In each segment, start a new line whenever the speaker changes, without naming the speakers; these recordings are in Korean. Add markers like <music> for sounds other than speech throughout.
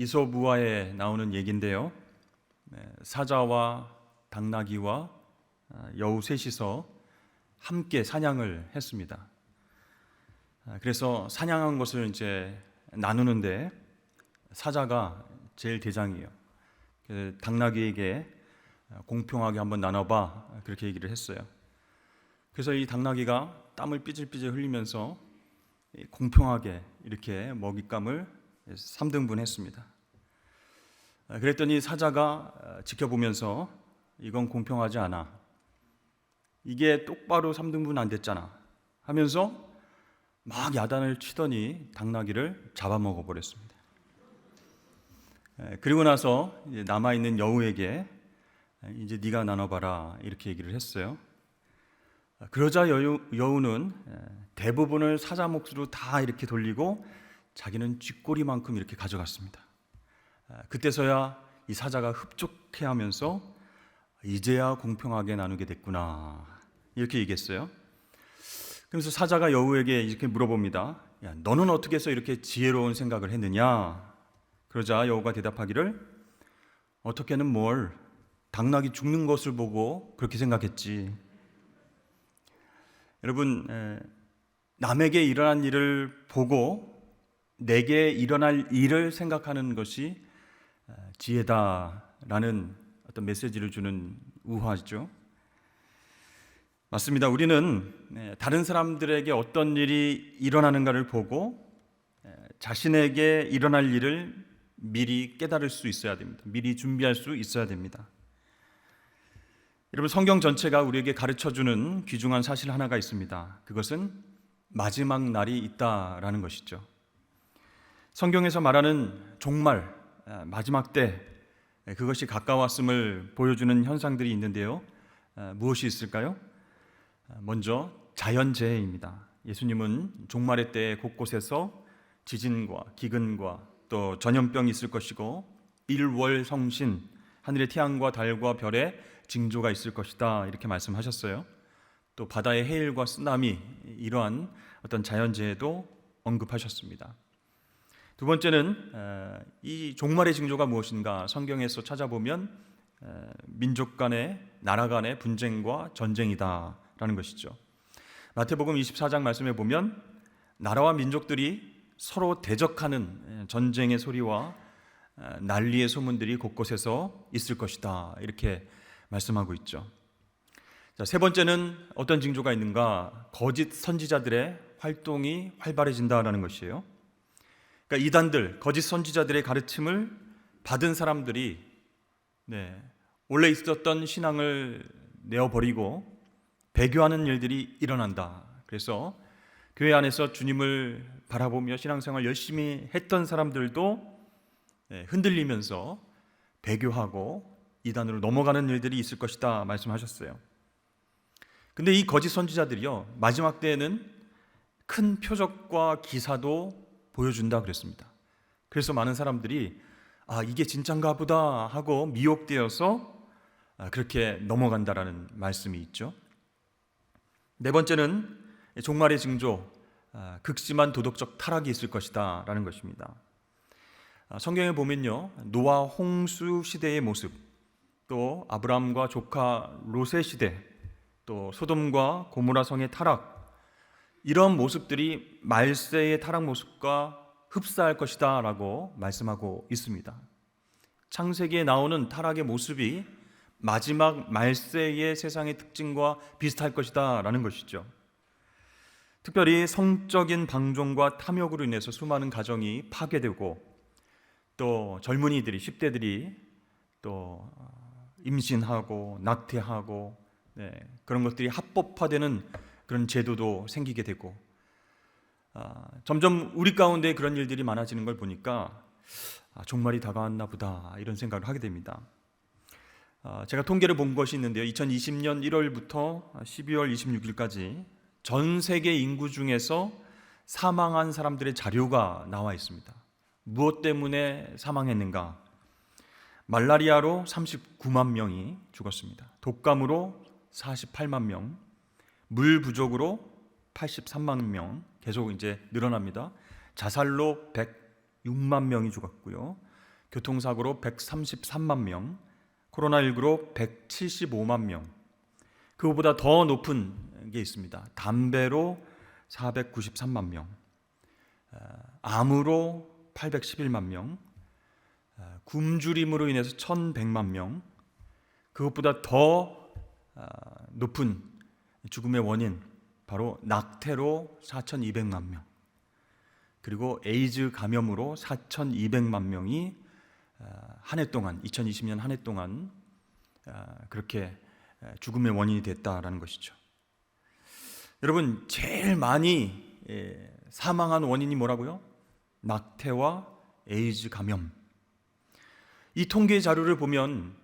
이솝우화에 나오는 얘기인데요. 네, 사자와 당나귀와 아, 여우 셋이서 함께 사냥을 했습니다. 아, 그래서 사냥한 것을 이제 나누는데 사자가 제일 대장이에요. 그래서 당나귀에게 공평하게 한번 나눠봐 그렇게 얘기를 했어요. 그래서 이 당나귀가 땀을 삐질삐질 흘리면서 공평하게 이렇게 먹잇감을 3등분 했습니다. 아, 그랬더니 사자가 지켜보면서 이건 공평하지 않아. 이게 똑바로 3등분 안 됐잖아. 하면서 막 야단을 치더니 당나귀를 잡아먹어 버렸습니다. 그리고 나서 남아 있는 여우에게 이제 네가 나눠봐라 이렇게 얘기를 했어요. 그러자 여우, 여우는 대부분을 사자 몫으로 다 이렇게 돌리고 자기는 쥐꼬리만큼 이렇게 가져갔습니다. 그때서야 이 사자가 흡족해 하면서 이제야 공평하게 나누게 됐구나 이렇게 얘기했어요. 그래서 사자가 여우에게 이렇게 물어봅니다. 야, 너는 어떻게 해서 이렇게 지혜로운 생각을 했느냐? 그러자 여우가 대답하기를 어떻게는 뭘 당나귀 죽는 것을 보고 그렇게 생각했지. 여러분 남에게 일어난 일을 보고 내게 일어날 일을 생각하는 것이 지혜다라는 어떤 메시지를 주는 우화죠. 맞습니다. 우리는 다른 사람들에게 어떤 일이 일어나는가를 보고 자신에게 일어날 일을 미리 깨달을 수 있어야 됩니다. 미리 준비할 수 있어야 됩니다. 여러분 성경 전체가 우리에게 가르쳐 주는 귀중한 사실 하나가 있습니다. 그것은 마지막 날이 있다라는 것이죠. 성경에서 말하는 종말 아, 마지막 때 그것이 가까웠음을 보여주는 현상들이 있는데요. 아, 무엇이 있을까요? 아, 먼저 자연재해입니다. 예수님은 종말의 때 곳곳에서 지진과 기근과 또 전염병이 있을 것이고 일월성신 하늘의 태양과 달과 별에 징조가 있을 것이다 이렇게 말씀하셨어요. 또 바다의 해일과 쓰나미 이러한 어떤 자연재해도 언급하셨습니다. 두 번째는 이 종말의 징조가 무엇인가 성경에서 찾아보면 민족 간의 나라 간의 분쟁과 전쟁이다라는 것이죠. 마태복음 24장 말씀에 보면 나라와 민족들이 서로 대적하는 전쟁의 소리와 난리의 소문들이 곳곳에서 있을 것이다. 이렇게 말씀하고 있죠. 자, 세 번째는 어떤 징조가 있는가? 거짓 선지자들의 활동이 활발해진다라는 것이에요. 그러니까 이단들, 거짓 선지자들의 가르침을 받은 사람들이 네, 원래 있었던 신앙을 내어버리고 배교하는 일들이 일어난다. 그래서 교회 안에서 주님을 바라보며 신앙생활 열심히 했던 사람들도 네, 흔들리면서 배교하고 이단으로 넘어가는 일들이 있을 것이다 말씀하셨어요. 근데 이 거짓 선지자들이요 마지막 때에는 큰 표적과 기사도 보여준다 그랬습니다. 그래서 많은 사람들이 아 이게 진짠가 보다 하고 미혹되어서 아, 그렇게 넘어간다라는 말씀이 있죠. 네 번째는 종말의 징조, 아, 극심한 도덕적 타락이 있을 것이다 라는 것입니다. 아, 성경에 보면요 노아 홍수 시대의 모습, 또 아브라함과 조카 롯의 시대, 또 소돔과 고모라 성의 타락 이런 모습들이 말세의 타락 모습과 흡사할 것이다 라고 말씀하고 있습니다. 창세기에 나오는 타락의 모습이 마지막 말세의 세상의 특징과 비슷할 것이다 라는 것이죠. 특별히 성적인 방종과 탐욕으로 인해서 수많은 가정이 파괴되고 또 젊은이들이 10대들이 또 임신하고 낙태하고 네, 그런 것들이 합법화되는 그런 제도도 생기게 되고 아, 점점 우리 가운데 그런 일들이 많아지는 걸 보니까 아, 종말이 다가왔나 보다 이런 생각을 하게 됩니다. 아, 제가 통계를 본 것이 있는데요. 2020년 1월부터 12월 26일까지 전 세계 인구 중에서 사망한 사람들의 자료가 나와 있습니다. 무엇 때문에 사망했는가? 말라리아로 39만 명이 죽었습니다. 독감으로 48만 명, 물 부족으로 83만 명, 계속 이제 늘어납니다. 자살로 106만 명이 죽었고요. 교통사고로 133만 명, 코로나19로 175만 명, 그거보다 더 높은 게 있습니다. 담배로 493만 명, 어, 암으로 811만 명, 어, 굶주림으로 인해서 1,100만 명, 그것보다 더 어, 높은 죽음의 원인 바로 낙태로 4,200만 명, 그리고 에이즈 감염으로 4,200만 명이 한 해 동안 2020년 한 해 동안 그렇게 죽음의 원인이 됐다라는 것이죠. 여러분 제일 많이 예, 사망한 원인이 뭐라고요? 낙태와 에이즈 감염. 이 통계 자료를 보면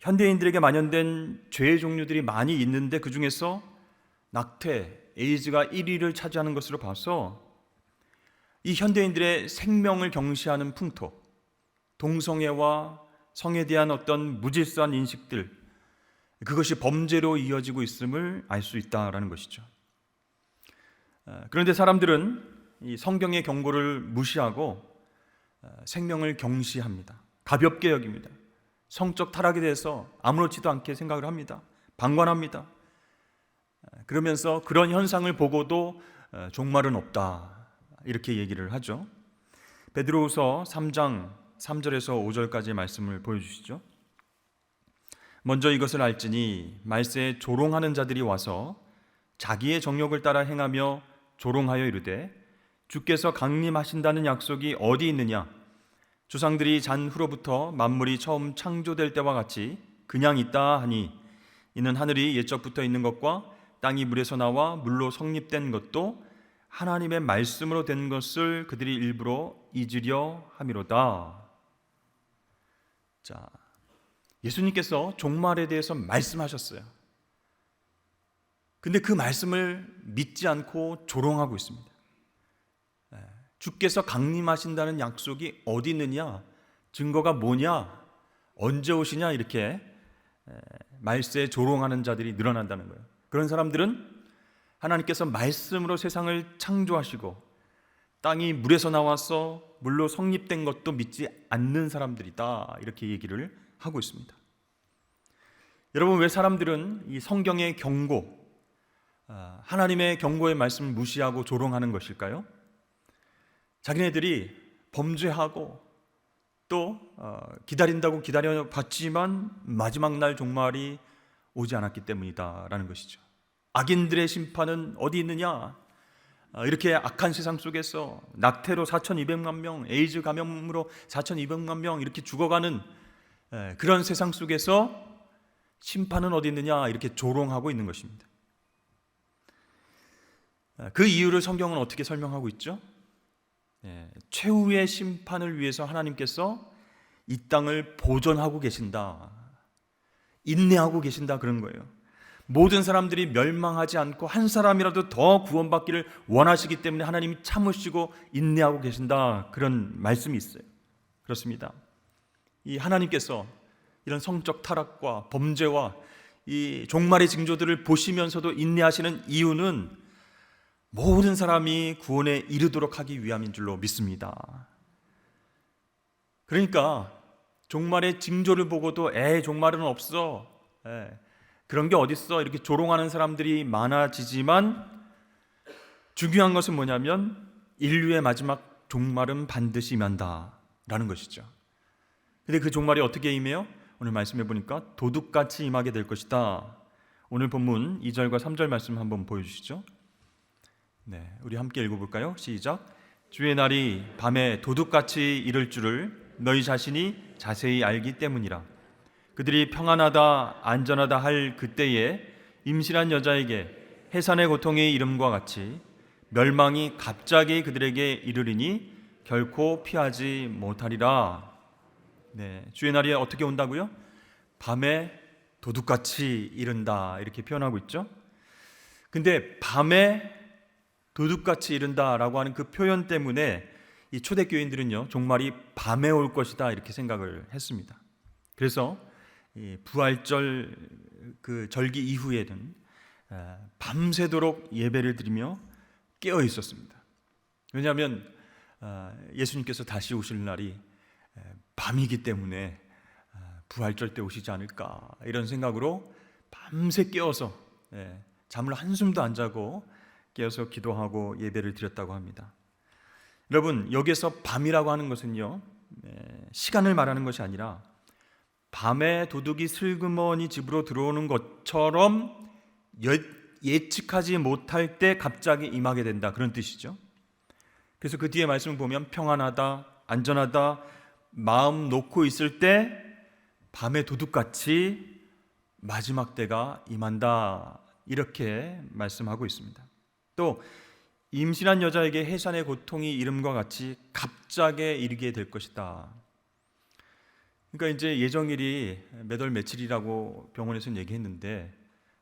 현대인들에게 만연된 죄의 종류들이 많이 있는데 그 중에서 낙태, 에이즈가 1위를 차지하는 것으로 봐서 이 현대인들의 생명을 경시하는 풍토, 동성애와 성에 대한 어떤 무질서한 인식들, 그것이 범죄로 이어지고 있음을 알 수 있다라는 것이죠. 어, 그런데 사람들은 이 성경의 경고를 무시하고 어, 생명을 경시합니다. 가볍게 여깁니다. 성적 타락에 대해서 아무렇지도 않게 생각을 합니다. 방관합니다. 어, 그러면서 그런 현상을 보고도 종말은 없다. 이렇게 얘기를 하죠. 베드로후서 3장 3절에서 5절까지의 말씀을 보여 주시죠. 먼저 이것을 알지니 말세에 조롱하는 자들이 와서 자기의 정욕을 따라 행하며 조롱하여 이르되 주께서 강림하신다는 약속이 어디 있느냐 조상들이 잔 후로부터 만물이 처음 창조될 때와 같이 그냥 있다 하니 이는 하늘이 옛적부터 있는 것과 땅이 물에서 나와 물로 성립된 것도 하나님의 말씀으로 된 것을 그들이 일부러 잊으려 함이로다. 자, 예수님께서 종말에 대해서 말씀하셨어요. 근데 그 말씀을 믿지 않고 조롱하고 있습니다. 예, 주께서 강림하신다는 약속이 어디 있느냐? 증거가 뭐냐? 언제 오시냐? 이렇게 예, 말세에 조롱하는 자들이 늘어난다는 거예요. 그런 사람들은 하나님께서 말씀으로 세상을 창조하시고 땅이 물에서 나와서 물로 성립된 것도 믿지 않는 사람들이다. 이렇게 얘기를 하고 있습니다. 여러분 왜 사람들은 이 성경의 경고, 아, 하나님의 경고의 말씀을 무시하고 조롱하는 것일까요? 자기네들이 범죄하고 또 어, 기다린다고 기다려 봤지만 마지막 날 종말이 오지 않았기 때문이다라는 것이죠. 악인들의 심판은 어디 있느냐? 아, 이렇게 악한 세상 속에서 낙태로 4,200만 명, 에이즈 감염으로 4,200만 명 이렇게 죽어가는 그런 세상 속에서 심판은 어디 있느냐 이렇게 조롱하고 있는 것입니다. 아, 그 이유를 성경은 어떻게 설명하고 있죠? 예, 최후의 심판을 위해서 하나님께서 이 땅을 보존하고 계신다. 인내하고 계신다 그런 거예요. 모든 사람들이 멸망하지 않고 한 사람이라도 더 구원받기를 원하시기 때문에 하나님이 참으시고 인내하고 계신다. 그런 말씀이 있어요. 그렇습니다. 이 하나님께서 이런 성적 타락과 범죄와 이 종말의 징조들을 보시면서도 인내하시는 이유는 모든 사람이 구원에 이르도록 하기 위함인 줄로 믿습니다. 그러니까 종말의 징조를 보고도 에 종말은 없어. 에, 그런 게 어딨어? 이렇게 조롱하는 사람들이 많아지지만 중요한 것은 뭐냐면 인류의 마지막 종말은 반드시 임한다라는 것이죠. 근데 그 종말이 어떻게 임해요? 오늘 말씀해 보니까 도둑같이 임하게 될 것이다. 오늘 본문 2절과 3절 말씀 한번 보여 주시죠. 네, 우리 함께 읽어 볼까요? 시작. 주의 날이 밤에 도둑같이 이를 줄을 너희 자신이 자세히 알기 때문이라. 그들이 평안하다 안전하다 할 그때에 임신한 여자에게 해산의 고통의 이름과 같이 멸망이 갑자기 그들에게 이르리니 결코 피하지 못하리라. 네, 주의 날이 어떻게 온다고요? 밤에 도둑같이 이른다 이렇게 표현하고 있죠. 근데 밤에 도둑같이 이른다라고 하는 그 표현 때문에 이 초대 교인들은요 종말이 밤에 올 것이다 이렇게 생각을 했습니다. 그래서 부활절 그 절기 이후에는 밤새도록 예배를 드리며 깨어 있었습니다. 왜냐하면 아, 예수님께서 다시 오실 날이 밤이기 때문에 아, 부활절 때 오시지 않을까 이런 생각으로 밤새 깨어서 예, 잠을 한숨도 안 자고 깨어서 기도하고 예배를 드렸다고 합니다. 여러분 여기서 밤이라고 하는 것은요 예, 시간을 말하는 것이 아니라 밤에 도둑이 슬그머니 집으로 들어오는 것처럼 예- 예측하지 못할 때 갑자기 임하게 된다 그런 뜻이죠. 그래서 그 뒤에 말씀을 보면 평안하다, 안전하다, 마음 놓고 있을 때 밤의 도둑같이 마지막 때가 임한다 이렇게 말씀하고 있습니다. 또 임신한 여자에게 해산의 고통이 이름과 같이 갑자기 이르게 될 것이다. 그러니까 이제 예정일이 몇 월 며칠이라고 병원에서는 얘기했는데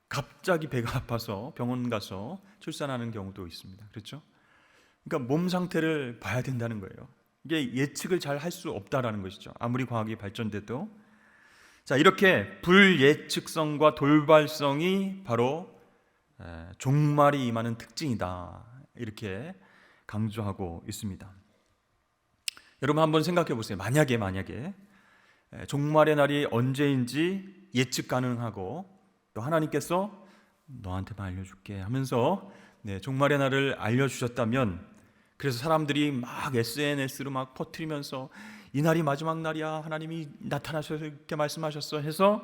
갑자기 배가 <laughs> 아파서 병원 가서 출산하는 경우도 있습니다. 그렇죠? 그러니까 몸 상태를 봐야 된다는 거예요. 이게 예측을 잘 할 수 없다라는 것이죠. 아무리 과학이 발전돼도 자 이렇게 불예측성과 돌발성이 바로 에, 종말이 임하는 특징이다 이렇게 강조하고 있습니다. 여러분 한번 생각해 보세요. 만약에 만약에 에, 종말의 날이 언제인지 예측 가능하고 또 하나님께서 너한테만 알려줄게 하면서 네, 종말의 날을 알려주셨다면 그래서 사람들이 막 SNS로 막 퍼뜨리면서 이 날이 마지막 날이야 하나님이 나타나셔서 이렇게 말씀하셨어 해서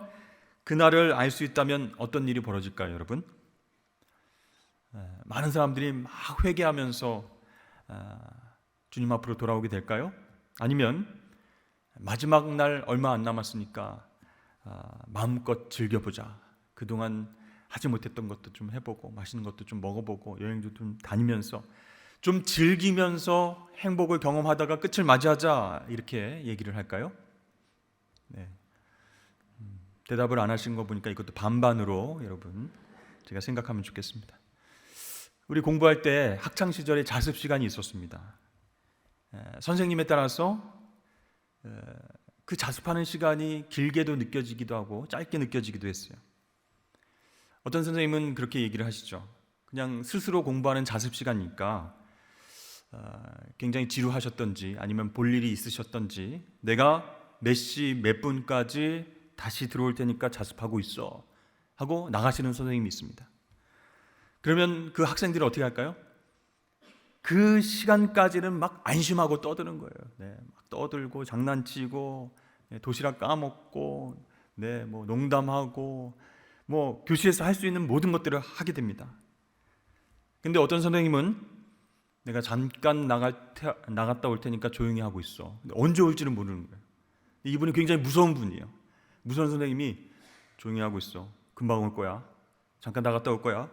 그 날을 알 수 있다면 어떤 일이 벌어질까요 여러분? 에, 많은 사람들이 막 회개하면서 아, 주님 앞으로 돌아오게 될까요? 아니면 마지막 날 얼마 안 남았으니까 아, 마음껏 즐겨보자. 그동안 하지 못했던 것도 좀 해보고 맛있는 것도 좀 먹어보고 여행도 좀 다니면서 좀 즐기면서 행복을 경험하다가 끝을 맞이하자 이렇게 얘기를 할까요? 네. 음, 대답을 안 하신 거 보니까 이것도 반반으로 여러분 제가 생각하면 좋겠습니다. 우리 공부할 때 학창 시절에 자습 시간이 있었습니다. 에, 선생님에 따라서 에, 그 자습하는 시간이 길게도 느껴지기도 하고 짧게 느껴지기도 했어요. 어떤 선생님은 그렇게 얘기를 하시죠. 그냥 스스로 공부하는 자습 시간이니까 어, 굉장히 지루하셨던지 아니면 볼 일이 있으셨던지 내가 몇 시 몇 분까지 다시 들어올 테니까 자습하고 있어 하고 나가시는 선생님이 있습니다. 그러면 그 학생들은 어떻게 할까요? 그 시간까지는 막 안심하고 떠드는 거예요. 네, 막 떠들고 장난치고 네, 도시락 까먹고 네, 뭐 농담하고 뭐 교실에서 할 수 있는 모든 것들을 하게 됩니다. 근데 어떤 선생님은 내가 잠깐 나갈 테, 나갔다 올 테니까 조용히 하고 있어. 언제 올지는 모르는 거예요. 이분이 굉장히 무서운 분이에요. 무서운 선생님이 조용히 하고 있어. 금방 올 거야. 잠깐 나갔다 올 거야.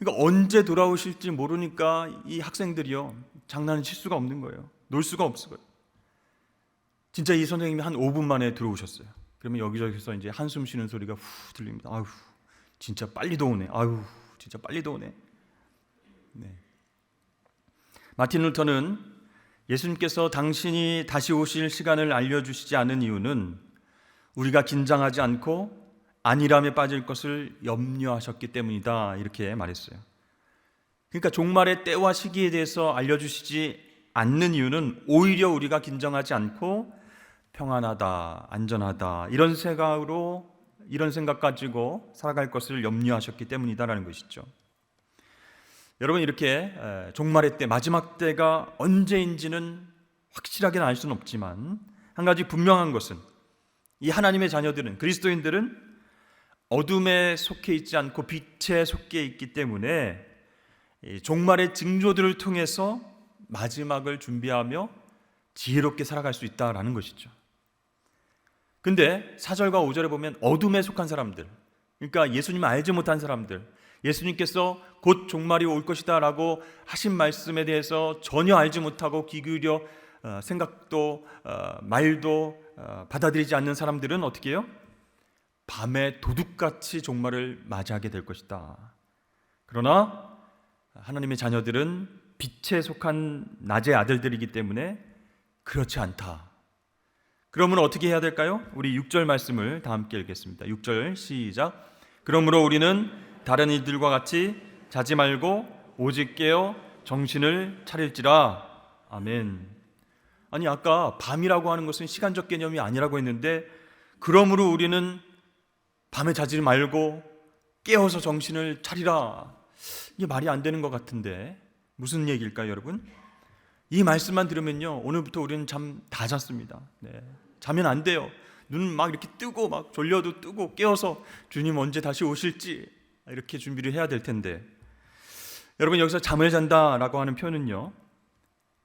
그러니까 언제 돌아오실지 모르니까 이 학생들이요 장난을 칠 수가 없는 거예요. 놀 수가 없어요. 진짜 이 선생님이 한 5분 만에 들어오셨어요. 그러면 여기저기서 이제 한숨 쉬는 소리가 후 들립니다. 아유, 진짜 빨리 도 오네. 아유, 진짜 빨리 도 오네. 네. 마틴 루터는 예수님께서 당신이 다시 오실 시간을 알려주시지 않은 이유는 우리가 긴장하지 않고 안일함에 빠질 것을 염려하셨기 때문이다 이렇게 말했어요. 그러니까 종말의 때와 시기에 대해서 알려주시지 않는 이유는 오히려 우리가 긴장하지 않고 평안하다, 안전하다 이런 생각으로 이런 생각 가지고 살아갈 것을 염려하셨기 때문이다라는 것이죠. 여러분 이렇게 종말의 때 마지막 때가 언제인지는 확실하게는 알 수는 없지만 한 가지 분명한 것은 이 하나님의 자녀들은 그리스도인들은 어둠에 속해 있지 않고 빛에 속해 있기 때문에 종말의 징조들을 통해서 마지막을 준비하며 지혜롭게 살아갈 수 있다라는 것이죠. 근데 4절과 5절에 보면 어둠에 속한 사람들, 그러니까 예수님을 알지 못한 사람들, 예수님께서 곧 종말이 올 것이다라고 하신 말씀에 대해서 전혀 알지 못하고 귀 기울여 어, 생각도 어, 말도 어, 받아들이지 않는 사람들은 어떻게 해요? 밤에 도둑같이 종말을 맞이하게 될 것이다. 그러나 하나님의 자녀들은 빛에 속한 낮의 아들들이기 때문에 그렇지 않다. 그러면 어떻게 해야 될까요? 우리 6절 말씀을 다 함께 읽겠습니다. 6절 시작. 그러므로 우리는 다른 이들과 같이 자지 말고 오직 깨어 정신을 차릴지라. 아멘. 아니 아까 밤이라고 하는 것은 시간적 개념이 아니라고 했는데 그러므로 우리는 밤에 자지 말고 깨어서 정신을 차리라. 이게 말이 안 되는 것 같은데 무슨 얘기일까요, 여러분? 이 말씀만 들으면요 오늘부터 우리는 잠 다 잤습니다. 네. 자면 안 돼요. 눈 막 이렇게 뜨고 막 졸려도 뜨고 깨어서 주님 언제 다시 오실지 이렇게 준비를 해야 될 텐데 여러분 여기서 잠을 잔다라고 하는 표현은요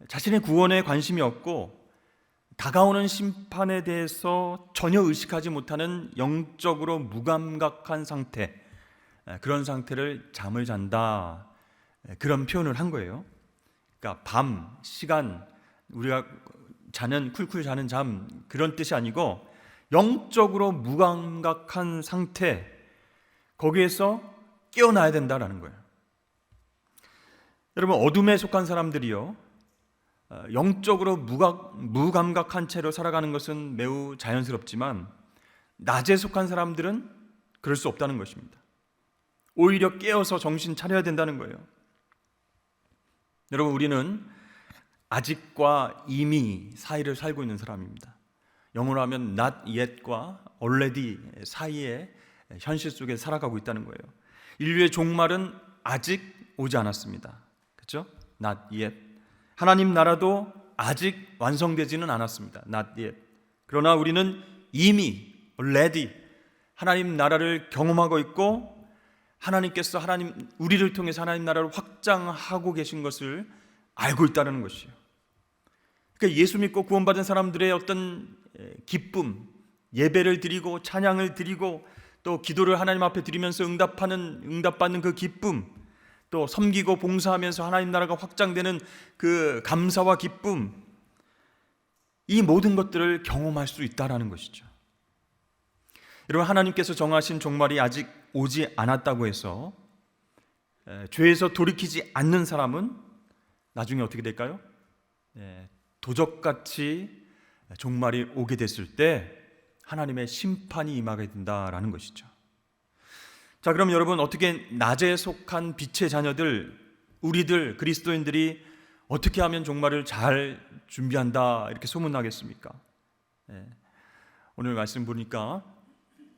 자신의 구원에 관심이 없고 다가오는 심판에 대해서 전혀 의식하지 못하는 영적으로 무감각한 상태 그런 상태를 잠을 잔다 그런 표현을 한 거예요. 그러니까 밤 시간 우리가 자는 쿨쿨 자는 잠 그런 뜻이 아니고 영적으로 무감각한 상태 거기에서 깨어나야 된다라는 거예요. 여러분 어둠에 속한 사람들이요 어, 영적으로 무각, 무감각한 채로 살아가는 것은 매우 자연스럽지만 낮에 속한 사람들은 그럴 수 없다는 것입니다. 오히려 깨어서 정신 차려야 된다는 거예요. 여러분 우리는 아직과 이미 사이를 살고 있는 사람입니다. 영어로 하면 not yet과 already 사이에 현실 속에 살아가고 있다는 거예요. 인류의 종말은 아직 오지 않았습니다. 그렇죠? not yet. 하나님 나라도 아직 완성되지는 않았습니다. not yet. 그러나 우리는 이미 already 하나님 나라를 경험하고 있고 하나님께서 하나님 우리를 통해서 하나님 나라를 확장하고 계신 것을 알고 있다는 것이요. 그러니까 예수 믿고 구원받은 사람들의 어떤 기쁨, 예배를 드리고 찬양을 드리고 또 기도를 하나님 앞에 드리면서 응답하는 응답받는 그 기쁨, 또 섬기고 봉사하면서 하나님 나라가 확장되는 그 감사와 기쁨, 이 모든 것들을 경험할 수 있다라는 것이죠. 여러분 하나님께서 정하신 종말이 아직 오지 않았다고 해서 죄에서 돌이키지 않는 사람은 나중에 어떻게 될까요? 도적같이 종말이 오게 됐을 때 하나님의 심판이 임하게 된다라는 것이죠. 자, 그럼 여러분 어떻게 낮에 속한 빛의 자녀들 우리들 그리스도인들이 어떻게 하면 종말을 잘 준비한다 이렇게 소문나겠습니까? 네. 오늘 말씀 보니까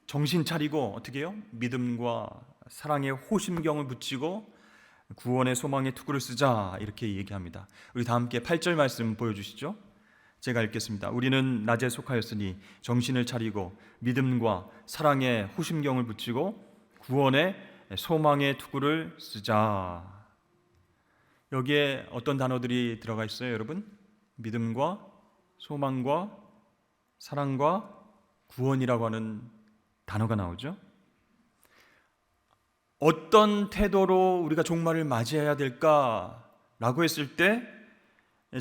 정신 차리고 어떻게 해요? 믿음과 사랑의 호심경을 붙이고 구원의 소망의 투구를 쓰자 이렇게 얘기합니다. 우리 다 함께 8절 말씀 보여 주시죠. 제가 읽겠습니다. 우리는 낮에 속하였으니 정신을 차리고 믿음과 사랑의 호심경을 붙이고 구원의 소망의 투구를 쓰자. 여기에 어떤 단어들이 들어가 있어요, 여러분? 믿음과 소망과 사랑과 구원이라고 하는 단어가 나오죠. 어떤 태도로 우리가 종말을 맞이해야 될까라고 했을 때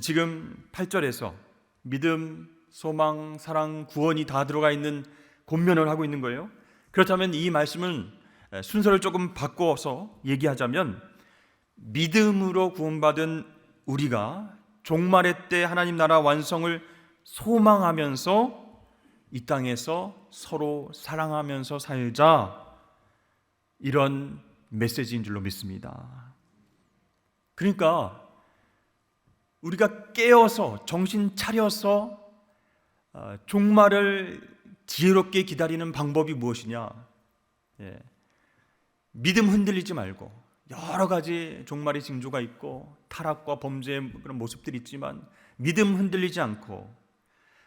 지금 8절에서 믿음, 소망, 사랑, 구원이 다 들어가 있는 권면을 하고 있는 거예요. 그렇다면 이 말씀은 순서를 조금 바꿔서 얘기하자면 믿음으로 구원받은 우리가 종말의 때 하나님 나라 완성을 소망하면서 이 땅에서 서로 사랑하면서 살자 이런 메시지인 줄로 믿습니다. 그러니까 우리가 깨어서 정신 차려서 어, 종말을 지혜롭게 기다리는 방법이 무엇이냐? 예. 믿음 흔들리지 말고 여러 가지 종말의 징조가 있고 타락과 범죄의 그런 모습들이 있지만 믿음 흔들리지 않고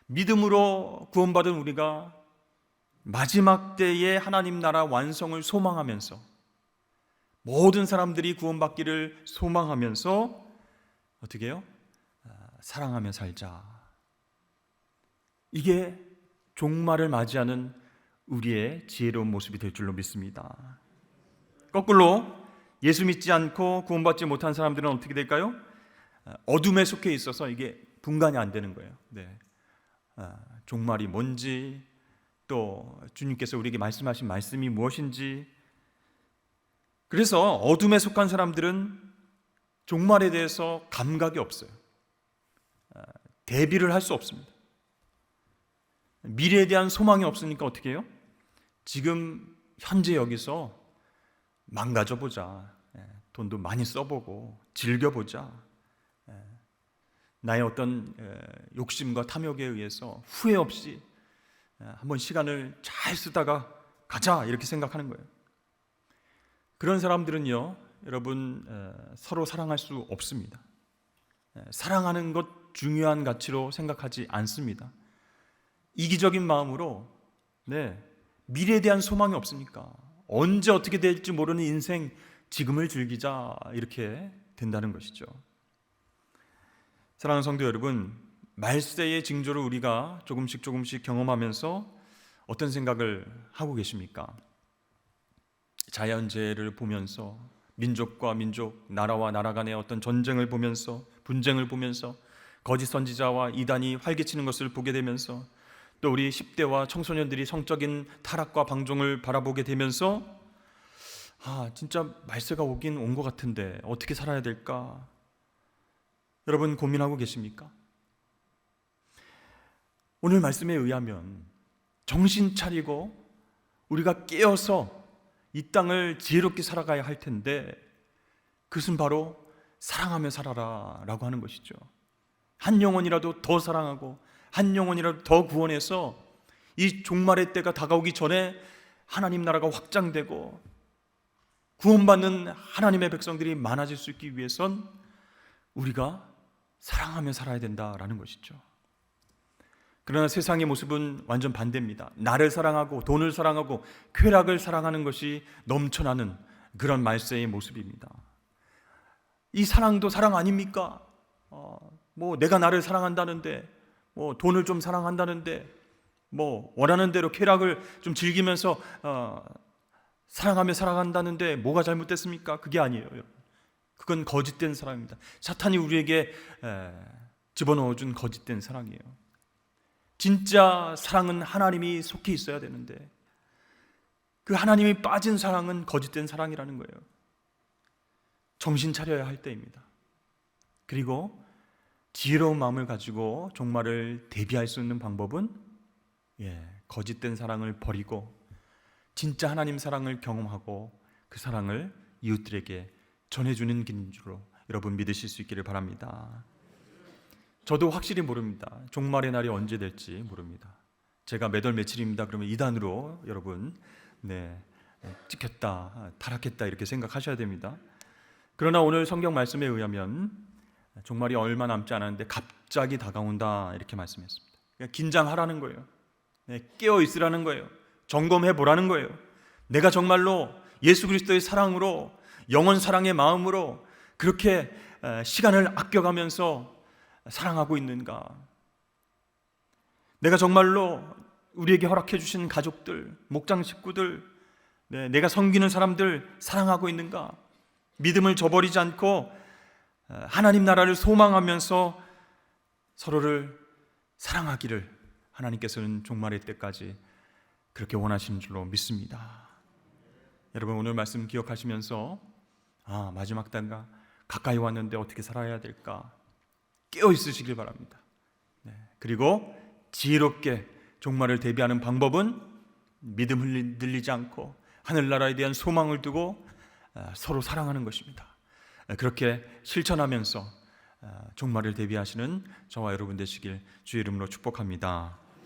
믿음으로 구원받은 우리가 마지막 때에 하나님 나라 완성을 소망하면서 모든 사람들이 구원받기를 소망하면서 어떻게 해요? 아, 사랑하며 살자. 이게 종말을 맞이하는 우리의 지혜로운 모습이 될 줄로 믿습니다. 거꾸로 예수 믿지 않고 구원받지 못한 사람들은 어떻게 될까요? 아, 어둠에 속해 있어서 이게 분간이 안 되는 거예요. 네. 아, 종말이 뭔지 또 주님께서 우리에게 말씀하신 말씀이 무엇인지 그래서 어둠에 속한 사람들은 종말에 대해서 감각이 없어요. 아, 대비를 할 수 없습니다. 미래에 대한 소망이 없으니까 어떻게 해요? 지금 현재 여기서 망가져 보자. 예, 돈도 많이 써보고 즐겨보자. 예, 나의 어떤 에, 욕심과 탐욕에 의해서 후회 없이 에, 한번 시간을 잘 쓰다가 가자 이렇게 생각하는 거예요. 그런 사람들은요, 여러분 에, 서로 사랑할 수 없습니다. 에, 사랑하는 것 중요한 가치로 생각하지 않습니다. 이기적인 마음으로 네, 미래에 대한 소망이 없으니까 언제 어떻게 될지 모르는 인생 지금을 즐기자 이렇게 된다는 것이죠. 사랑하는 성도 여러분, 말세의 징조를 우리가 조금씩 조금씩 경험하면서 어떤 생각을 하고 계십니까? 자연재해를 보면서 민족과 민족, 나라와 나라 간의 어떤 전쟁을 보면서 분쟁을 보면서 거짓 선지자와 이단이 활개치는 것을 보게 되면서 또 우리 10대와 청소년들이 성적인 타락과 방종을 바라보게 되면서 아, 진짜 말세가 오긴 온 것 같은데 어떻게 살아야 될까? 여러분 고민하고 계십니까? 오늘 말씀에 의하면 정신 차리고 우리가 깨어서 이 땅을 지혜롭게 살아가야 할 텐데 그것은 바로 사랑하며 살아라 라고 하는 것이죠. 한 영혼이라도 더 사랑하고 한 영혼이라도 더 구원해서 이 종말의 때가 다가오기 전에 하나님 나라가 확장되고 구원받는 하나님의 백성들이 많아질 수 있기 위해선 우리가 사랑하며 살아야 된다라는 것이죠. 그러나 세상의 모습은 완전 반대입니다. 나를 사랑하고 돈을 사랑하고 쾌락을 사랑하는 것이 넘쳐나는 그런 말세의 모습입니다. 이 사랑도 사랑 아닙니까? 어, 뭐 내가 나를 사랑한다는데, 뭐 돈을 좀 사랑한다는데, 뭐 원하는 대로 쾌락을 좀 즐기면서 어, 사랑하며 살아간다는데 뭐가 잘못됐습니까? 그게 아니에요. 그건 거짓된 사랑입니다. 사탄이 우리에게 에, 집어넣어준 거짓된 사랑이에요. 진짜 사랑은 하나님이 속해 있어야 되는데 그 하나님이 빠진 사랑은 거짓된 사랑이라는 거예요. 정신 차려야 할 때입니다. 그리고 지혜로운 마음을 가지고 종말을 대비할 수 있는 방법은 예, 거짓된 사랑을 버리고 진짜 하나님 사랑을 경험하고 그 사랑을 이웃들에게 전해주는 길인 줄로 여러분 믿으실 수 있기를 바랍니다. 저도 확실히 모릅니다. 종말의 날이 언제 될지 모릅니다. 제가 몇월 며칠입니다. 그러면 이단으로 여러분 네 찍혔다, 타락했다 이렇게 생각하셔야 됩니다. 그러나 오늘 성경 말씀에 의하면 종말이 얼마 남지 않았는데 갑자기 다가온다 이렇게 말씀했습니다. 그러니까 긴장하라는 거예요. 네, 깨어 있으라는 거예요. 점검해 보라는 거예요. 내가 정말로 예수 그리스도의 사랑으로 영원 사랑의 마음으로 그렇게 시간을 아껴가면서 사랑하고 있는가? 내가 정말로 우리에게 허락해 주신 가족들, 목장 식구들, 네, 내가 섬기는 사람들 사랑하고 있는가? 믿음을 저버리지 않고 하나님 나라를 소망하면서 서로를 사랑하기를 하나님께서는 종말의 때까지 그렇게 원하시는 줄로 믿습니다. 여러분 오늘 말씀 기억하시면서 아 마지막 단가 가까이 왔는데 어떻게 살아야 될까 깨어 있으시길 바랍니다. 네. 그리고 지혜롭게 종말을 대비하는 방법은 믿음 흔들리지 않고 하늘나라에 대한 소망을 두고 아, 서로 사랑하는 것입니다. 아, 그렇게 실천하면서 아, 종말을 대비하시는 저와 여러분 되시길 주의 이름으로 축복합니다.